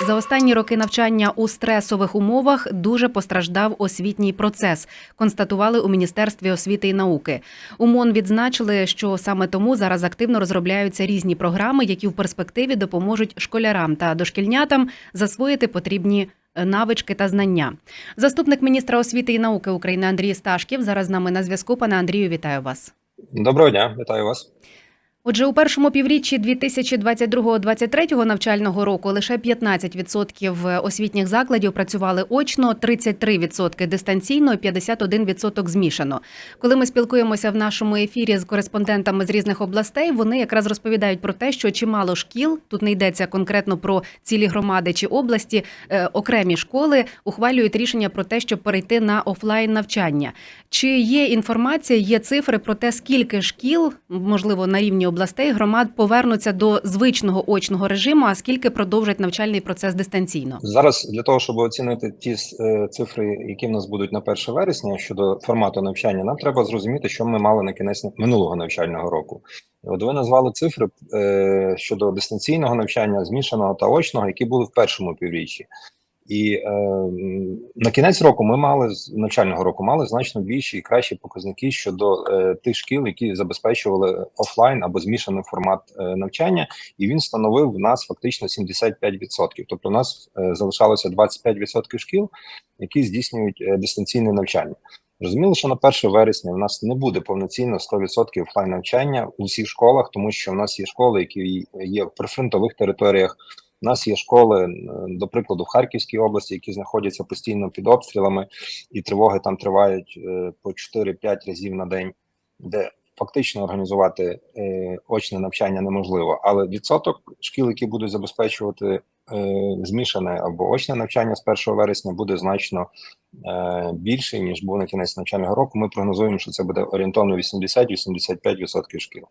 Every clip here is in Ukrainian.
За останні роки навчання у стресових умовах дуже постраждав освітній процес. Констатували у міністерстві освіти і науки. УМОН відзначили, що саме тому зараз активно розробляються різні програми, які в перспективі допоможуть школярам та дошкільнятам засвоїти потрібні. е, Навички та знання. Заступник міністра освіти і науки України Андрій Сташків зараз з нами на зв'язку. Пане Андрію, вітаю вас. Доброго дня, вітаю вас. Отже, у першому півріччі 2022-2023 навчального року лише 15% освітніх закладів працювали очно, 33% дистанційно, і 51% змішано. Коли ми спілкуємося в нашому ефірі з кореспондентами з різних областей, вони якраз розповідають про те, що чимало шкіл тут не йдеться конкретно про цілі громади чи області, е, окремі школи ухвалюють рішення про те, щоб перейти на офлайн навчання. Чи є інформація, є цифри про те, скільки шкіл, можливо, на рівні областей громад повернуться до звичного очного режиму, а скільки продовжать навчальний процес дистанційно? Зараз для того, щоб оцінити ті е, цифри, які в нас будуть на 1 вересня щодо формату навчання, нам треба зрозуміти, що ми мали на кінець минулого навчального року. От ви назвали цифри е, щодо дистанційного навчання, змішаного та очного, які були в першому півріччі. І е, на кінець року ми мали з навчального року мали значно більші і кращі показники щодо е, тих шкіл, які забезпечували офлайн або змішаний формат е, навчання, і він становив в нас фактично 75%. Тобто, у нас е, залишалося 25% шкіл, які здійснюють е, дистанційне навчання. Розуміло, що на 1 вересня в нас не буде повноцінно 100% офлайн навчання у всіх школах, тому що в нас є школи, які є в прифронтових територіях. У нас є школи, до прикладу, в Харківській області, які знаходяться постійно під обстрілами, і тривоги там тривають е, по 4-5 разів на день, де фактично організувати е, очне навчання неможливо. Але відсоток шкіл, які будуть забезпечувати е, змішане або очне навчання з 1 вересня, буде значно більший ніж був на кінець навчального року. Ми прогнозуємо, що це буде орієнтовно 80-85% шкіл.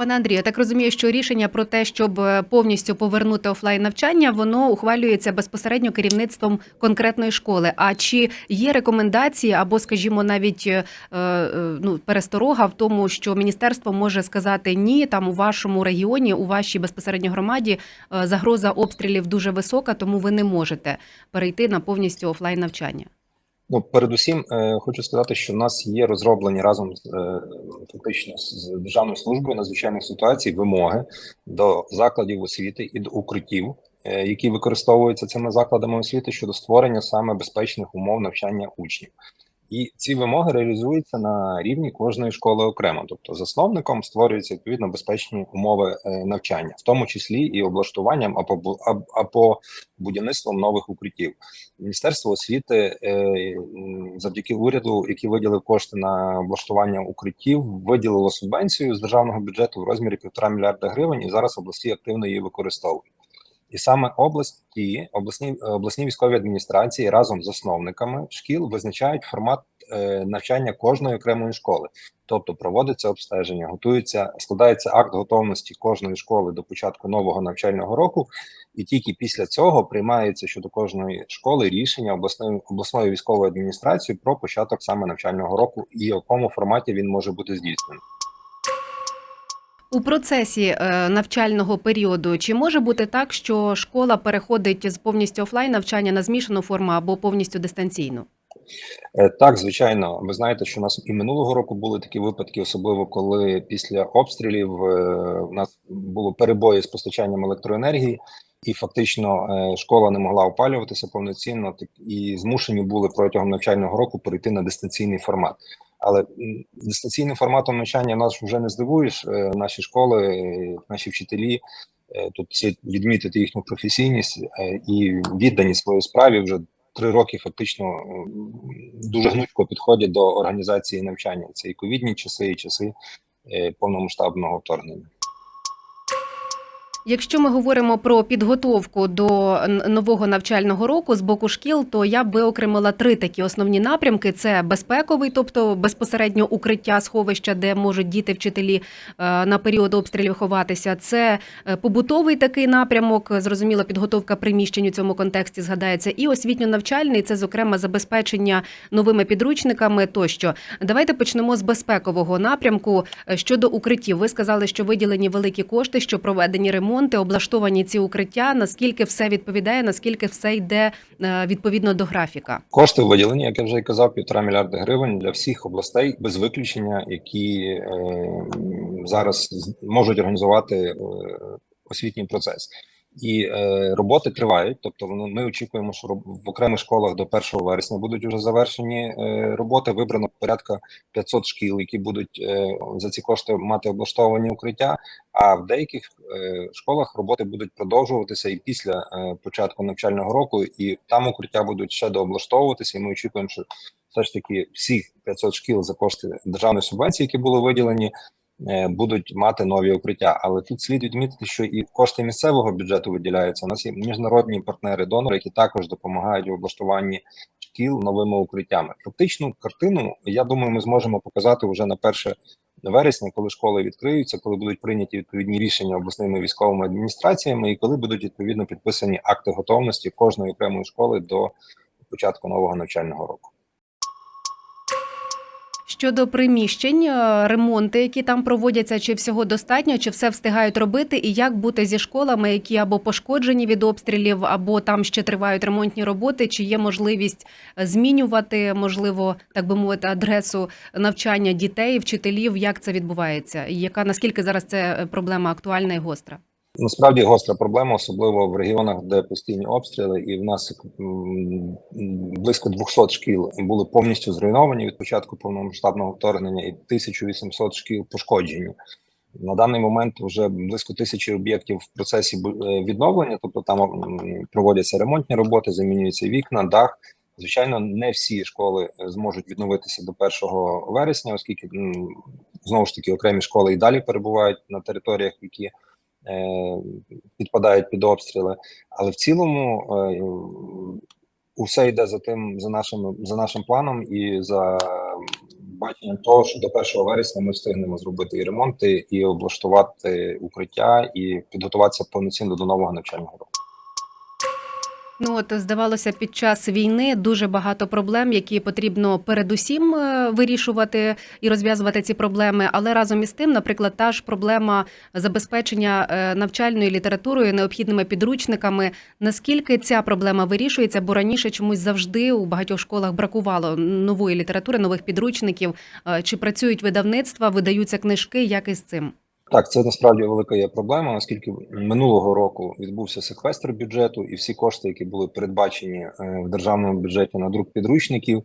Пане Андрію, я так розумію, що рішення про те, щоб е, повністю повернути офлайн навчання, воно ухвалюється безпосередньо керівництвом конкретної школи. А чи є рекомендації або, скажімо, навіть е, е, ну пересторога в тому, що міністерство може сказати ні, там у вашому регіоні, у вашій безпосередньо громаді загроза обстрілів дуже висока, тому ви не можете перейти на повністю офлайн навчання. Ну, передусім, е, хочу сказати, що в нас є розроблені разом з е, фактично з Державною службою надзвичайних ситуацій вимоги до закладів освіти і до укриттів, е, які використовуються цими закладами освіти щодо створення саме безпечних умов навчання учнів. І ці вимоги реалізуються на рівні кожної школи окремо. Тобто, засновником створюються відповідно безпечні умови е, навчання, в тому числі і облаштуванням або або будівництвом нових укриттів. Міністерство освіти е, завдяки уряду, який виділив кошти на облаштування укриттів, виділило субвенцію з державного бюджету в розмірі півтора мільярда гривень, і зараз області активно її використовують. І саме області, обласні обласні військові адміністрації разом з засновниками шкіл визначають формат е, навчання кожної окремої школи. Тобто проводиться обстеження, готується, складається акт готовності кожної школи до початку нового навчального року, і тільки після цього приймається щодо кожної школи рішення обласної обласної військової адміністрації про початок саме навчального року і в якому форматі він може бути здійснений. У процесі е, навчального періоду чи може бути так, що школа переходить з повністю офлайн навчання на змішану форму або повністю дистанційну? Е, Так, звичайно, ви знаєте, що у нас і минулого року були такі випадки, особливо коли після обстрілів е, у нас було перебої з постачанням електроенергії, і фактично школа не могла опалюватися повноцінно, і змушені були протягом навчального року перейти на дистанційний формат. Але дистанційним форматом навчання нас вже не здивуєш. Е, Наші школи, наші вчителі е, тут слід відмітити їхню професійність е, і відданість своїй справі вже три роки фактично дуже гнучко підходять до організації навчання. Це і ковідні часи, і часи повномасштабного вторгнення. Якщо ми говоримо про підготовку до нового навчального року з боку шкіл, то я б виокремила три такі основні напрямки: це безпековий, тобто безпосередньо укриття сховища, де можуть діти вчителі е, на період обстрілів ховатися. Це е, побутовий такий напрямок, зрозуміло, підготовка приміщень у цьому контексті згадається, і освітньо-навчальний це, зокрема, забезпечення новими підручниками тощо. Давайте почнемо з безпекового напрямку Е, щодо укриттів. Ви сказали, що виділені великі кошти, що проведені ремонти. Ремонти, облаштовані ці укриття? Наскільки все відповідає, наскільки все йде е, відповідно до графіка? Кошти виділені, як я вже й казав, півтора мільярда гривень для всіх областей без виключення, які е, зараз можуть організувати е, освітній процес. І е, роботи тривають. Тобто, вони ми очікуємо, що в окремих школах до 1 вересня будуть вже завершені е, роботи. Вибрано порядка 500 шкіл, які будуть е, за ці кошти мати облаштовані укриття. А в деяких е, школах роботи будуть продовжуватися і після е, початку навчального року, і там укриття будуть ще дооблаштовуватися. І ми очікуємо, що все ж таки всі 500 шкіл за кошти державної субвенції, які були виділені, будуть мати нові укриття. Але тут слід відмітити, що і кошти місцевого бюджету виділяються. У нас є міжнародні партнери донори, які також допомагають в облаштуванні шкіл новими укриттями. Фактичну картину, я думаю, ми зможемо показати вже на перше вересня, коли школи відкриються, коли будуть прийняті відповідні рішення обласними військовими адміністраціями, і коли будуть відповідно підписані акти готовності кожної окремої школи до початку нового навчального року. Щодо приміщень, е, ремонти, які там проводяться, чи всього достатньо, чи все встигають робити, і як бути зі школами, які або пошкоджені від обстрілів, або там ще тривають ремонтні роботи, чи є можливість е, змінювати, можливо, так би мовити, адресу навчання дітей, вчителів, як це відбувається, і яка наскільки зараз це е, проблема актуальна і гостра? Насправді гостра проблема, особливо в регіонах, де постійні обстріли, і в нас близько 200 шкіл були повністю зруйновані від початку повномасштабного вторгнення, і 1800 шкіл пошкоджені. На даний момент вже близько тисячі об'єктів в процесі е, відновлення, тобто там проводяться ремонтні роботи, замінюються вікна, дах. Звичайно, не всі школи е, зможуть відновитися до 1 вересня, оскільки знову ж таки окремі школи і далі перебувають на територіях, які підпадають під обстріли. Але в цілому е, усе йде за тим, за нашим, за нашим планом і за баченням того, що до 1 вересня ми встигнемо зробити і ремонти, і облаштувати укриття, і підготуватися повноцінно до нового навчального року. Ну от здавалося, під час війни дуже багато проблем, які потрібно передусім е, вирішувати і розв'язувати ці проблеми. Але разом із тим, наприклад, та ж проблема забезпечення е, навчальною літературою, необхідними підручниками. Наскільки ця проблема вирішується? Бо раніше чомусь завжди у багатьох школах бракувало нової літератури, нових підручників. Е, Чи працюють видавництва, видаються книжки? Як із цим? Так, це насправді велика є проблема, оскільки минулого року відбувся секвестр бюджету, і всі кошти, які були передбачені е, в державному бюджеті на друк підручників,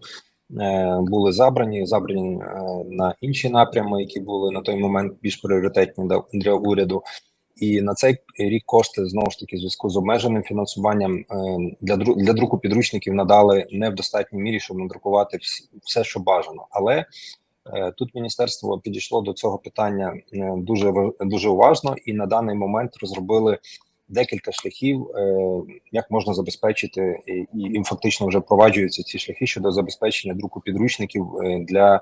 е, були забрані, забрані е, на інші напрями, які були на той момент більш пріоритетні для- уряду. І на цей рік кошти знову ж таки в зв'язку з обмеженим фінансуванням для для друку підручників надали не в достатній мірі, щоб надрукувати все, що бажано. Але Тут міністерство підійшло до цього питання е, дуже дуже уважно, і на даний момент розробили декілька шляхів, е, як можна забезпечити, і фактично вже впроваджуються ці шляхи щодо забезпечення друку підручників е, для, е,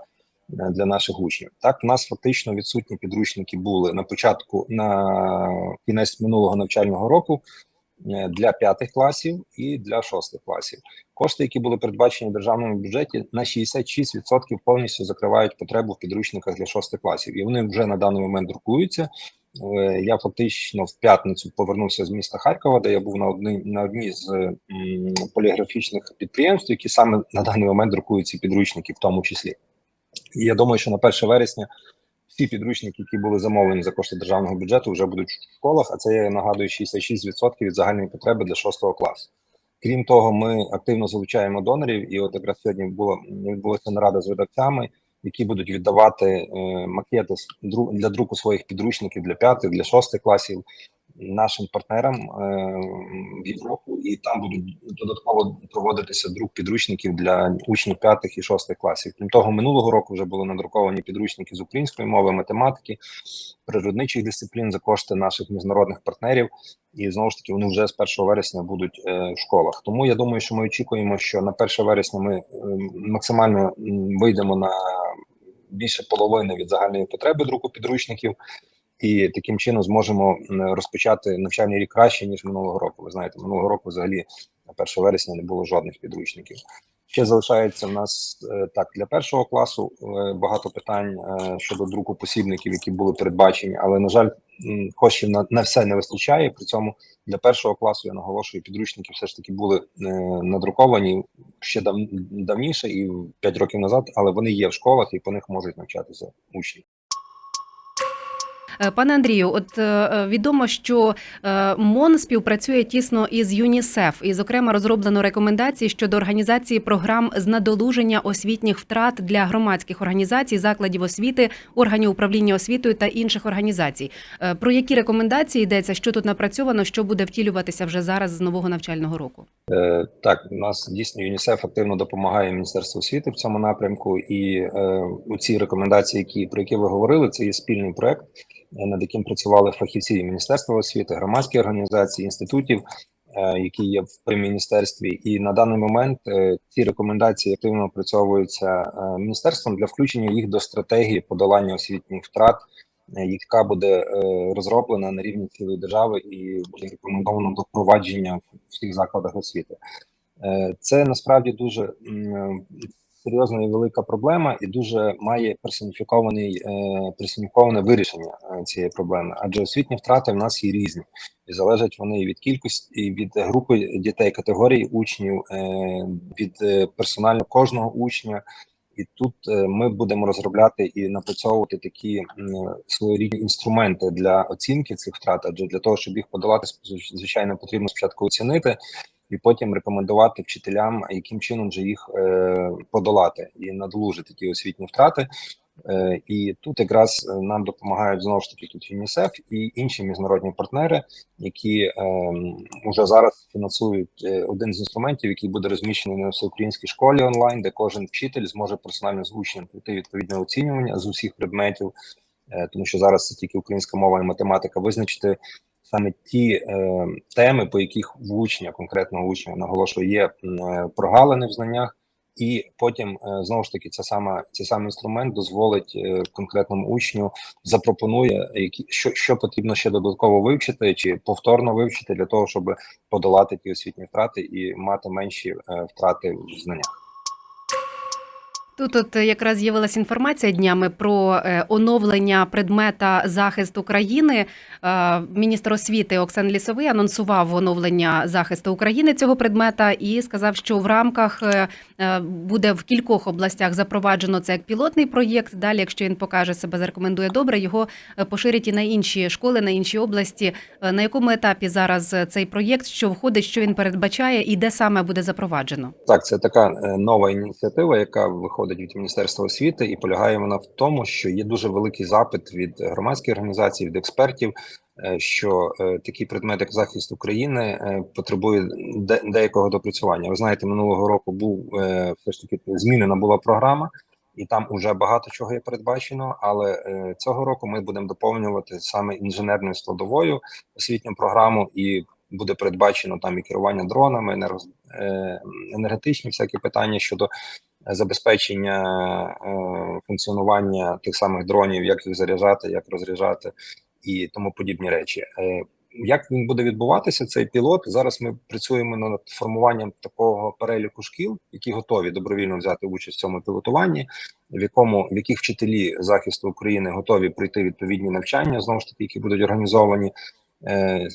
для наших учнів. Так, в нас фактично відсутні підручники були на початку на кінець минулого навчального року е, для п'ятих класів і для шостих класів. Кошти, які були передбачені в державному бюджеті, на 66% повністю закривають потребу в підручниках для шостих класів, і вони вже на даний момент друкуються. Е, Я фактично в п'ятницю повернувся з міста Харкова, де я був на одній на одній з поліграфічних підприємств, які саме на даний момент друкують ці підручники, в тому числі. І я думаю, що на 1 вересня всі підручники, які були замовлені за кошти державного бюджету, вже будуть в школах. А це я нагадую 66% від загальної потреби для шостого класу. Крім того, ми активно залучаємо донорів, і от якраз сьогодні було відбулася нарада з видавцями, які будуть віддавати е, макети для друку своїх підручників для п'ятих, для шостих класів нашим партнерам е, в Європу, і там будуть додатково проводитися друк підручників для учнів п'ятих і шостих класів. Крім того, минулого року вже були надруковані підручники з української мови, математики, природничих дисциплін за кошти наших міжнародних партнерів і знову ж таки вони вже з 1 вересня будуть е, в школах. Тому я думаю, що ми очікуємо, що на 1 вересня ми максимально вийдемо на більше половини від загальної потреби друку підручників, і таким чином зможемо розпочати навчальний рік краще ніж минулого року. Ви знаєте, минулого року взагалі на 1 вересня не було жодних підручників. Ще залишається в нас е, так для першого класу е, багато питань е, щодо друку посібників, які були передбачені, але на жаль, коштів на, на все не вистачає. При цьому для першого класу я наголошую, підручники все ж таки були надруковані ще дав, давніше і 5 років назад, але вони є в школах і по них можуть навчатися учні. Е, Пане Андрію, от е, е, відомо, що МОН співпрацює тісно із ЮНІСЕФ, і, зокрема, розроблено рекомендації щодо організації програм з надолуження освітніх втрат для громадських організацій, закладів освіти, органів управління освітою та інших організацій. Про які рекомендації йдеться, що тут напрацьовано, що буде втілюватися вже зараз з нового навчального року? Так, у нас дійсно ЮНІСЕФ активно допомагає Міністерству освіти в цьому напрямку, і у ці рекомендації, які про які ви говорили, це є спільний проект, над яким працювали фахівці Міністерства освіти, громадські організації, інститутів, е, які є в міністерстві. І на даний момент е, ці рекомендації активно опрацьовуються е, міністерством для включення їх до стратегії подолання освітніх втрат. е, Яка буде е, розроблена на рівні цілої держави і буде рекомендовано до впровадження в всіх закладах освіти. Е, Це насправді дуже серйозна і велика проблема, і дуже має персоніфікований е, персоніфіковане вирішення е, цієї проблеми. Адже освітні втрати в нас є різні, і залежать вони від кількості, і від групи дітей, категорії учнів, е, від персонально кожного учня. І тут ми будемо розробляти і напрацьовувати такі своєрідні інструменти для оцінки цих втрат. Адже для того, щоб їх подолати, звичайно, потрібно спочатку оцінити і потім рекомендувати вчителям, яким чином же їх е, подолати і надолужити ті освітні втрати. Е, і тут якраз е, нам допомагають знову ж таки тут ЮНІСЕФ і інші міжнародні партнери, які е, вже зараз фінансують е, один з інструментів, який буде розміщений на всеукраїнській школі онлайн, де кожен вчитель зможе персонально з учнем пройти відповідне оцінювання з усіх предметів, е, тому що зараз це тільки українська мова і математика, визначити саме ті е, теми, по яких в учня, конкретного учня, наголошую, є е, прогалини в знаннях, і потім е, знову ж таки ця сама цей самий інструмент дозволить е, конкретному учню запропонує, які що, що потрібно ще додатково вивчити чи повторно вивчити для того, щоб подолати ті освітні втрати і мати менші е, втрати в знаннях. Тут от якраз з'явилася інформація днями про е, оновлення предмета захист України. Е, Міністр освіти Оксан Лісовий анонсував оновлення захисту України цього предмета і сказав, що в рамках е, е, буде в кількох областях запроваджено це як пілотний проєкт. Далі, якщо він покаже себе, зарекомендує добре, його е, поширять і на інші школи, на інші області. Е, На якому етапі зараз е, цей проєкт, що входить, що він передбачає, і де саме буде запроваджено? Так, це така е, нова ініціатива, яка виходить від Міністерства освіти, і полягає вона в тому, що є дуже великий запит від громадських організацій, від експертів, е, що е, такий предмет, як захист України, е, потребує де- деякого допрацювання. Ви знаєте, минулого року був все ж таки змінена була програма. І там уже багато чого є передбачено, але е, цього року ми будемо доповнювати саме інженерною складовою освітню програму, і буде передбачено там і керування дронами, енерго, е, енергетичні всякі питання щодо забезпечення е, функціонування тих самих дронів, як їх заряджати, як розряджати і тому подібні речі. Е, як він буде відбуватися, цей пілот? Зараз ми працюємо над формуванням такого переліку шкіл, які готові добровільно взяти участь в цьому пілотуванні, в якому в яких вчителі захисту України готові пройти відповідні навчання, знову ж таки, які будуть організовані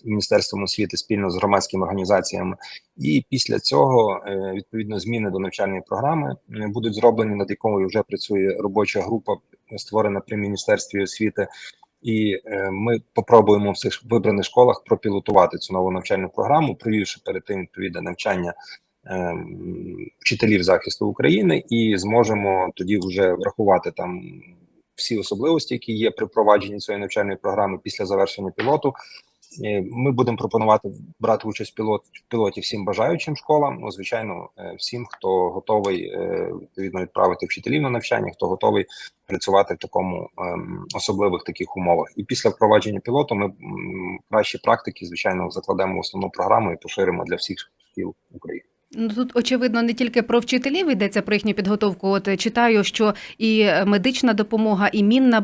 Міністерством освіти спільно з громадськими організаціями. І після цього е, відповідно зміни до навчальної програми е, будуть зроблені, над якою вже працює робоча група, створена при міністерстві освіти. І е, ми попробуємо в цих вибраних школах пропілотувати цю нову навчальну програму, провівши перед тим відповідне навчання е, вчителів захисту України, і зможемо тоді вже врахувати там всі особливості, які є при впровадженні цієї навчальної програми після завершення пілоту. Е, Ми будемо пропонувати брати участь пілот в пілоті всім бажаючим школам. Ну, звичайно, е, всім, хто готовий е, відповідно відправити вчителів на навчання, хто готовий працювати в такому ем, особливих таких умовах. І після впровадження пілоту ми кращі практики, звичайно, закладемо в основну програму і поширимо для всіх шкіл України. Ну тут очевидно не тільки про вчителів йдеться про їхню підготовку. От е, читаю, що і е, медична допомога, і мінна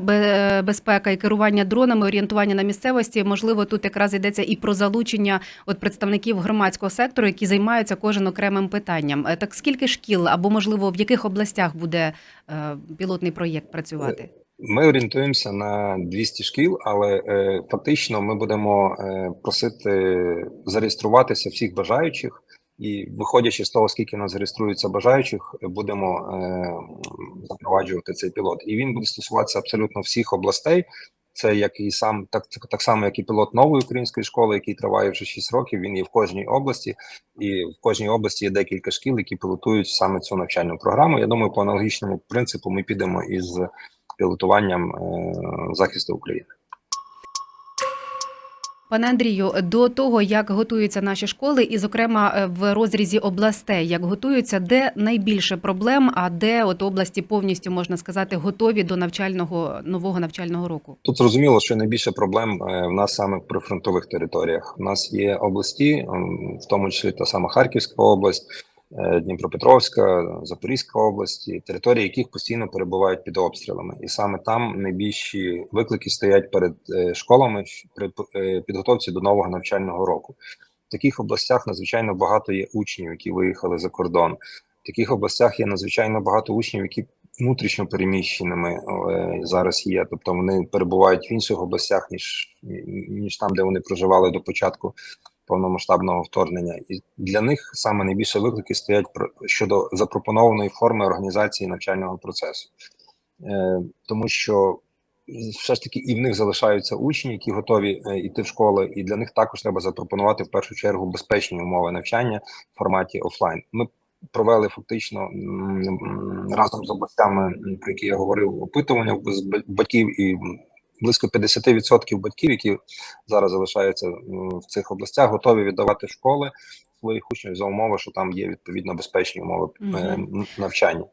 безпека, і керування дронами, орієнтування на місцевості. Можливо, тут якраз йдеться і про залучення от представників громадського сектору, які займаються кожен окремим питанням. Е, Так скільки шкіл або можливо в яких областях буде е, пілотний проєкт працювати? Ми орієнтуємося на 200 шкіл, але е, фактично ми будемо е, просити зареєструватися всіх бажаючих, і виходячи з того, скільки в нас зареєструється бажаючих, будемо е, запроваджувати цей пілот. І він буде стосуватися абсолютно всіх областей. Це як і сам так, так само, як і пілот нової української школи, який триває вже 6 років. Він є в кожній області, і в кожній області є декілька шкіл, які пілотують саме цю навчальну програму. Я думаю, по аналогічному принципу ми підемо із пілотуванням е, захисту України. Пане Андрію, до того як готуються наші школи, і зокрема е, в розрізі областей, як готуються, де найбільше проблем, а де от області повністю можна сказати готові до навчального нового навчального року? Тут зрозуміло, що найбільше проблем е, в нас саме при фронтових територіях. У нас є області, в тому числі та сама Харківська область, Дніпропетровська, Запорізька області, території яких постійно перебувають під обстрілами, і саме там найбільші виклики стоять перед е, школами при е, підготовці до нового навчального року. В таких областях надзвичайно багато є учнів, які виїхали за кордон. В таких областях є надзвичайно багато учнів, які внутрішньо переміщеними е, зараз є. Тобто вони перебувають в інших областях, ніж ніж там, де вони проживали до початку повномасштабного вторгнення. І для них саме найбільше виклики стоять щодо запропонованої форми організації навчального процесу, е, тому що. Все ж таки, і в них залишаються учні, які готові е, йти в школи, і для них також треба запропонувати в першу чергу безпечні умови навчання в форматі офлайн. Ми провели фактично разом з областями, про які я говорив, опитування з ба- батьків і близько 50% батьків, які зараз залишаються в цих областях, готові віддавати школи своїх учнів за умови, що там є відповідно безпечні умови м, навчання.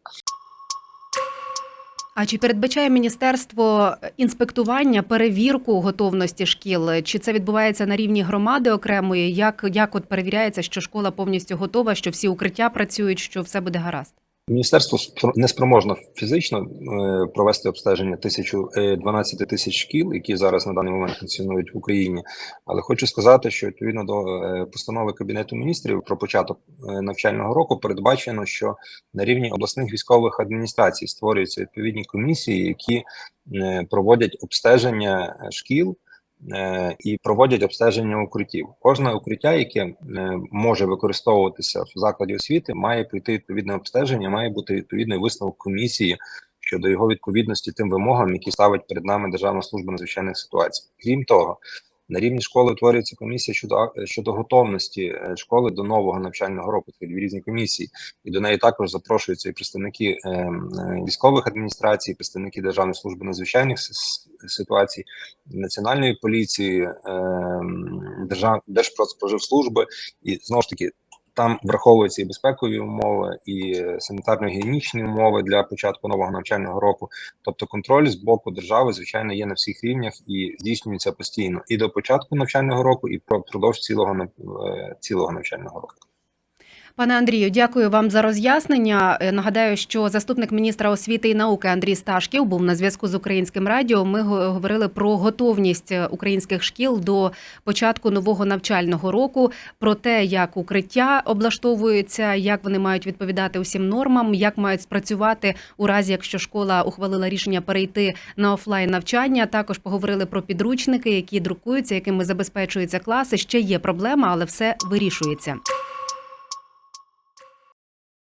А чи передбачає міністерство інспектування, перевірку готовності шкіл? Чи це відбувається на рівні громади окремої? Як, як от перевіряється, що школа повністю готова, що всі укриття працюють, що все буде гаразд? Міністерство спро- не спроможно фізично е, провести обстеження тисячу е, 12 тисяч шкіл, які зараз на даний момент функціонують в Україні. Але хочу сказати, що відповідно до е, постанови кабінету міністрів про початок навчального року передбачено, що на рівні обласних військових адміністрацій створюються відповідні комісії, які проводять обстеження шкіл. Е, І проводять обстеження укриттів. Кожне укриття, яке е, може використовуватися в закладі освіти, має пройти відповідне обстеження, має бути відповідний висновок комісії щодо його відповідності тим вимогам, які ставить перед нами Державна служба надзвичайних ситуацій. Крім того, на рівні школи утворюється комісія щодо щодо готовності е, школи до нового навчального року. Це дві різні комісії, і до неї також запрошуються і представники е, е, військових адміністрацій, представники Державної служби надзвичайних ситуацій, національної поліції, е, держав Держпродспоживслужби, і знову ж таки. Там враховуються і безпекові умови, і санітарно-гігієнічні умови для початку нового навчального року. Тобто, контроль з боку держави, звичайно, є на всіх рівнях і здійснюється постійно і до початку навчального року, і впродовж цілого е, цілого навчального року. Пане Андрію, дякую вам за роз'яснення. Е, Нагадаю, що заступник міністра освіти і науки Андрій Сташків був на зв'язку з українським радіо. Ми говорили про готовність е, українських шкіл до початку нового навчального року, про те, як укриття облаштовуються, як вони мають відповідати усім нормам, як мають спрацювати у разі, якщо школа ухвалила рішення перейти на офлайн навчання. Також поговорили про підручники, які друкуються, якими забезпечуються класи. Ще є проблема, але все вирішується.